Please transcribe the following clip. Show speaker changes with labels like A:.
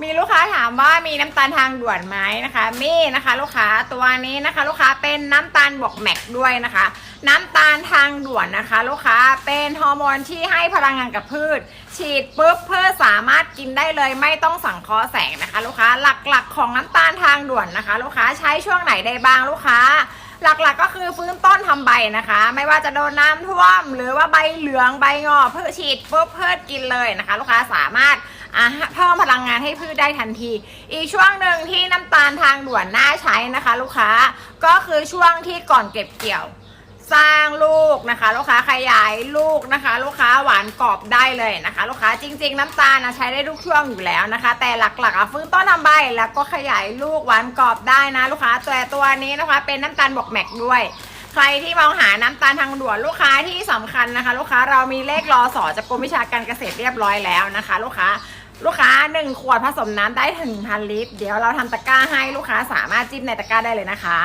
A: มีลูกค้าถามว่ามีน้ำตาลทางด่วนไหมนะคะมีนะคะลูกค้าตัวนี้นะคะ ลูกค้าเป็นน้ำตาลบวกแม็กด้วยนะคะ น้ำตาลทางด่วนนะคะ ลูกค้าเป็นฮอร์โมนที่ให้พลังงานกับพืช ฉีดปุ๊บพืชสามารถกินได้เลย ไม่ต้องสังเคราะห์แสงนะคะ ลูกค้าหลักๆ ของน้ำตาลทางด่วนนะคะ ลูกค้าใช้ช่วงไหนได้บ้างลูกค้าหลักๆก็คือฟื้นต้นทำใบนะคะ ไม่ว่าจะโดนน้ำท่วม หรือว่าใบเหลืองใบงอเพืชฉีดปุ๊บเพืชกินเลยนะคะ ลูกค้าสามารถ พิ่มพลังงานให้พืชได้ทันที อีกช่วงหนึ่งที่น้ำตาลทางด่วนน่าใช้นะคะ ลูกค้าก็คือช่วงที่ก่อนเก็บเกี่ยว สร้างลูกนะคะ ลูกค้าขยายลูกนะคะ ลูกค้าหวานกรอบได้เลยนะคะ ลูกค้าจริง ๆ น้ำตาลนะใช้ได้ทุกช่วงอยู่แล้วนะคะ แต่หลักๆอะฟื้นต้นทำใบแล้วก็ขยายลูกหวานกรอบได้นะลูกค้าแต่ตัวนี้นะคะ เป็นน้ำตาลบวกแมกด้วยใครที่มองหาน้ำตาลทางด่วนลูกค้าที่สำคัญนะคะ ลูกค้าเรามีเลขรอสอจากกรมวิชาการเกษตรเรียบร้อยแล้วนะคะ ลูกค้า ลูกค้า 1 ขวดผสมน้ำได้ถึงพันลิตร เดี๋ยวเราทำตะกร้าให้ลูกค้าสามารถจิ้มในตะกร้าได้เลยนะคะ